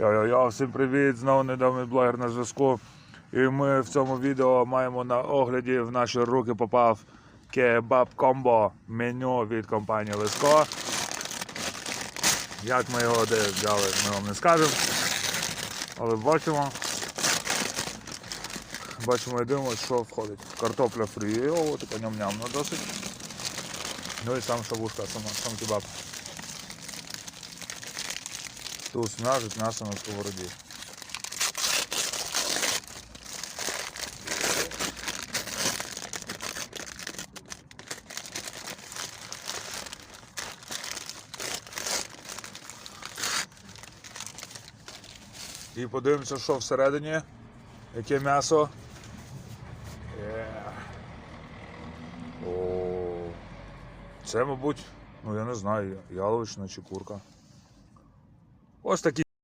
Йо-йо-йо, всім привіт! Знову недавній блогер на зв'язку. І ми в цьому відео маємо на огляді в наші руки попав кебаб комбо меню від компанії Леско. Як ми його де взяли, ми вам не скажемо. Але бачимо. Бачимо і дивимося, що входить. Картопля фрі, о, така ням-нямна досить. Ну і сам шавушка, сам, сам кебаб. Тут смажуть м'ясо на сковороді. І подивимося, що всередині, яке м'ясо. Є. О, це, мабуть, ну я не знаю, яловична чи курка. Ось такі.